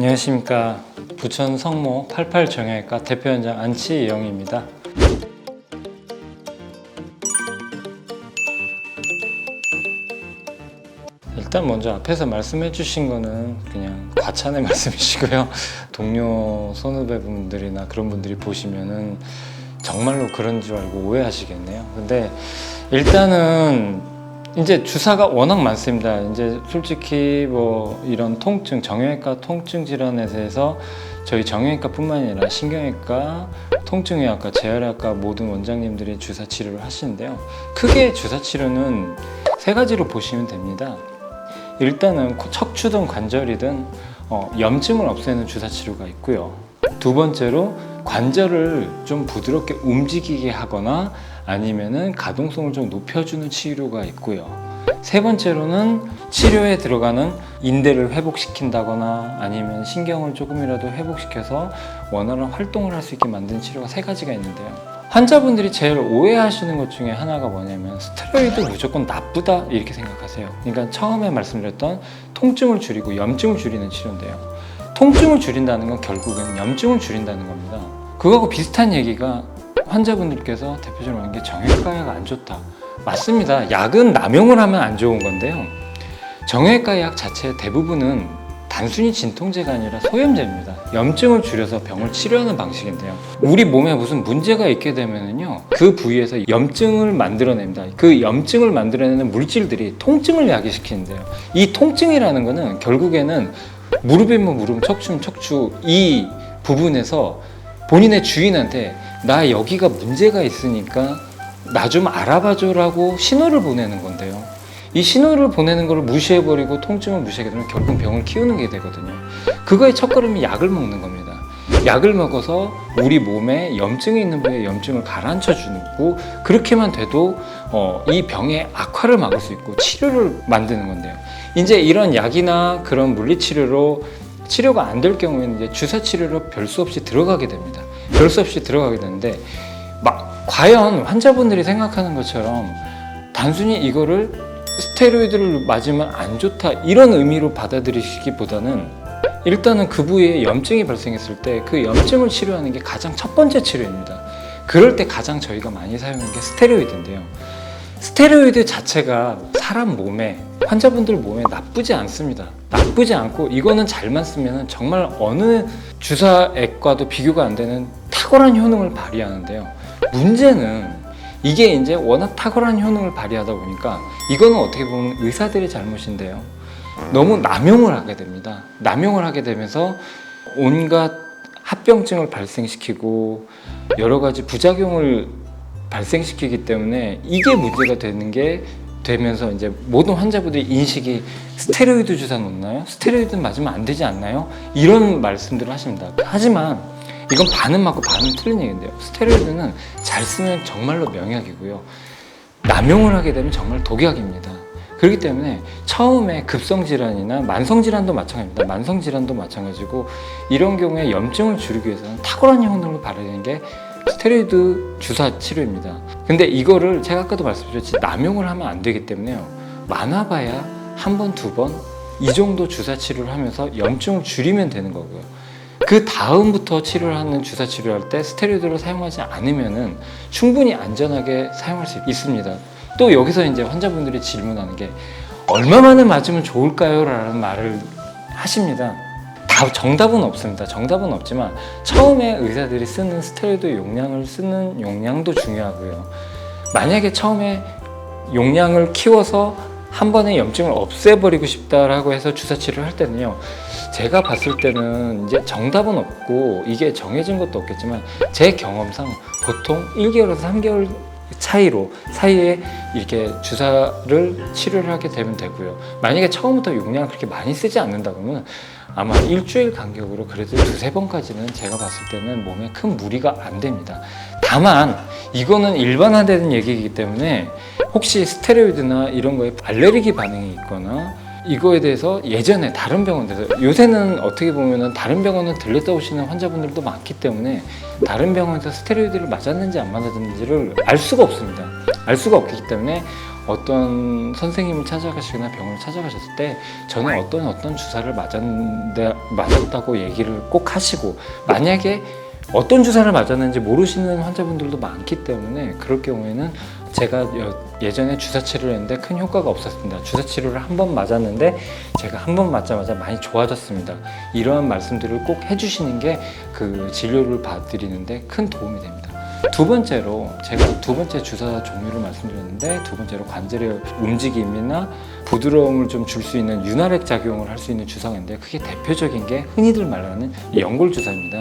안녕하십니까 부천 성모 88 정형외과 대표원장 안치영입니다. 일단 먼저 앞에서 말씀해 주신 거는 그냥 과찬의 말씀이시고요. 동료 선후배분들이나 그런 분들이 보시면은 정말로 그런 줄 알고 오해하시겠네요. 근데 일단은 이제 주사가 워낙 많습니다. 이제 솔직히 뭐 이런 통증, 정형외과 통증 질환에 대해서 저희 정형외과뿐만 아니라 신경외과, 통증의학과, 재활의학과 모든 원장님들이 주사 치료를 하시는데요. 크게 주사 치료는 세 가지로 보시면 됩니다. 일단은 코- 척추든 관절이든 어, 염증을 없애는 주사 치료가 있고요. 두 번째로 관절을 좀 부드럽게 움직이게 하거나 아니면은 가동성을 좀 높여주는 치료가 있고요. 세 번째로는 치료에 들어가는 인대를 회복시킨다거나 아니면 신경을 조금이라도 회복시켜서 원활한 활동을 할 수 있게 만드는 치료가 세 가지가 있는데요. 환자분들이 제일 오해하시는 것 중에 하나가 뭐냐면 스테로이드 무조건 나쁘다 이렇게 생각하세요. 그러니까 처음에 말씀드렸던 통증을 줄이고 염증을 줄이는 치료인데요. 통증을 줄인다는 건 결국은 염증을 줄인다는 겁니다. 그거하고 비슷한 얘기가 환자분들께서 대표적으로 하는 게 정형외과약 안 좋다. 맞습니다. 약은 남용을 하면 안 좋은 건데요. 정형외과 약 자체 대부분은 단순히 진통제가 아니라 소염제입니다. 염증을 줄여서 병을 치료하는 방식인데요. 우리 몸에 무슨 문제가 있게 되면은요, 그 부위에서 염증을 만들어냅니다. 그 염증을 만들어내는 물질들이 통증을 야기시키는데요. 이 통증이라는 거는 결국에는 무릎이면 무릎, 척추면 척추 이 부분에서 본인의 주인한테 나 여기가 문제가 있으니까 나 좀 알아봐줘라고 신호를 보내는 건데요. 이 신호를 보내는 걸 무시해버리고 통증을 무시하게 되면 결국 병을 키우는 게 되거든요. 그거의 첫걸음이 약을 먹는 겁니다. 약을 먹어서 우리 몸에 염증이 있는 부위에 염증을 가라앉혀 주고 그렇게만 돼도 어, 이 병의 악화를 막을 수 있고 치료를 만드는 건데요. 이제 이런 약이나 그런 물리치료로 치료가 안 될 경우에는 이제 주사 치료로 별 수 없이 들어가게 됩니다. 별 수 없이 들어가게 되는데 막 과연 환자분들이 생각하는 것처럼 단순히 이거를 스테로이드를 맞으면 안 좋다 이런 의미로 받아들이시기보다는 일단은 그 부위에 염증이 발생했을 때 그 염증을 치료하는 게 가장 첫 번째 치료입니다. 그럴 때 가장 저희가 많이 사용하는 게 스테로이드인데요. 스테로이드 자체가 사람 몸에 환자분들 몸에 나쁘지 않습니다. 나쁘지 않고 이거는 잘만 쓰면 정말 어느 주사액과도 비교가 안 되는 탁월한 효능을 발휘하는데요. 문제는 이게 이제 워낙 탁월한 효능을 발휘하다 보니까 이거는 어떻게 보면 의사들의 잘못인데요. 너무 남용을 하게 됩니다. 남용을 하게 되면서 온갖 합병증을 발생시키고 여러 가지 부작용을 발생시키기 때문에 이게 문제가 되는 게 되면서 이제 모든 환자분들이 인식이 스테로이드 주사 놓나요? 스테로이드 맞으면 안 되지 않나요? 이런 말씀들을 하십니다. 하지만 이건 반은 맞고 반은 틀린 얘기인데요. 스테로이드는 잘 쓰면 정말로 명약이고요. 남용을 하게 되면 정말 독약입니다. 그렇기 때문에 처음에 급성 질환이나 만성 질환도 마찬가지입니다. 만성 질환도 마찬가지고 이런 경우에 염증을 줄이기 위해서는 탁월한 효능을 발휘하는 게 스테로이드 주사 치료입니다. 근데 이거를 제가 아까도 말씀드렸지 남용을 하면 안 되기 때문에요. 많아봐야 한 번, 두 번 이 정도 주사 치료를 하면서 염증을 줄이면 되는 거고요. 그 다음부터 치료를 하는 주사 치료할 때 스테로이드를 사용하지 않으면은 충분히 안전하게 사용할 수 있습니다. 또 여기서 이제 환자분들이 질문하는 게 얼마만에 맞으면 좋을까요? 라는 말을 하십니다. 다 정답은 없습니다. 정답은 없지만 처음에 의사들이 쓰는 스테로이드 용량을 쓰는 용량도 중요하고요. 만약에 처음에 용량을 키워서 한 번에 염증을 없애버리고 싶다라고 해서 주사 치료를 할 때는요. 제가 봤을 때는 이제 정답은 없고 이게 정해진 것도 없겠지만 제 경험상 보통 1개월에서 3개월 차이로 사이에 이렇게 주사를 치료를 하게 되면 되고요. 만약에 처음부터 용량을 그렇게 많이 쓰지 않는다 그러면 아마 일주일 간격으로 그래도 두세 번까지는 제가 봤을 때는 몸에 큰 무리가 안 됩니다. 다만 이거는 일반화되는 얘기이기 때문에 혹시 스테로이드나 이런 거에 알레르기 반응이 있거나 이거에 대해서 예전에 다른 병원에서 요새는 어떻게 보면은 다른 병원은 들렸다 오시는 환자분들도 많기 때문에 다른 병원에서 스테로이드를 맞았는지 안 맞았는지를 알 수가 없습니다. 알 수가 없기 때문에 어떤 선생님을 찾아가시거나 병원을 찾아가셨을 때 저는 어떤 어떤 주사를 맞았는데 맞았다고 얘기를 꼭 하시고 만약에 어떤 주사를 맞았는지 모르시는 환자분들도 많기 때문에 그럴 경우에는 제가 여- 예전에 주사 치료를 했는데 큰 효과가 없었습니다. 주사 치료를 한 번 맞았는데 제가 한 번 맞자마자 많이 좋아졌습니다. 이러한 말씀들을 꼭 해주시는 게 그 진료를 봐드리는데 큰 도움이 됩니다. 두 번째로 제가 두 번째 주사 종류를 말씀드렸는데 두 번째로 관절의 움직임이나 부드러움을 좀 줄 수 있는 윤활액 작용을 할 수 있는 주사인데 그게 대표적인 게 흔히들 말하는 이 연골 주사입니다.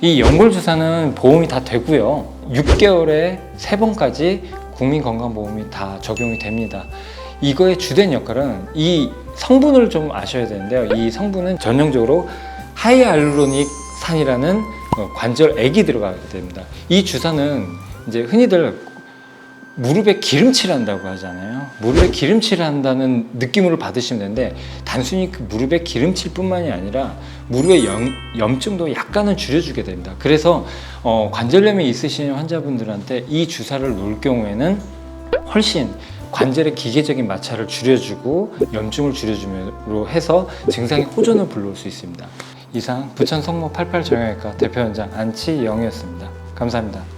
이 연골 주사는 보험이 다 되고요. 6개월에 세 번까지 국민건강보험이 다 적용이 됩니다. 이거의 주된 역할은 이 성분을 좀 아셔야 되는데요. 이 성분은 전형적으로 하이알루로닉 산이라는 어, 관절 액이 들어가게 됩니다. 이 주사는 이제 흔히들 무릎에 기름칠을 한다고 하잖아요. 무릎에 기름칠을 한다는 느낌으로 받으시면 되는데 단순히 그 무릎에 기름칠 뿐만이 아니라 무릎의 염, 염증도 약간은 줄여주게 됩니다. 그래서 어, 관절염이 있으신 환자분들한테 이 주사를 놓을 경우에는 훨씬 관절의 기계적인 마찰을 줄여주고 염증을 줄여줌으로 해서 증상의 호전을 불러올 수 있습니다. 이상 부천 성모 88 정형외과 대표원장 안치영이었습니다. 감사합니다.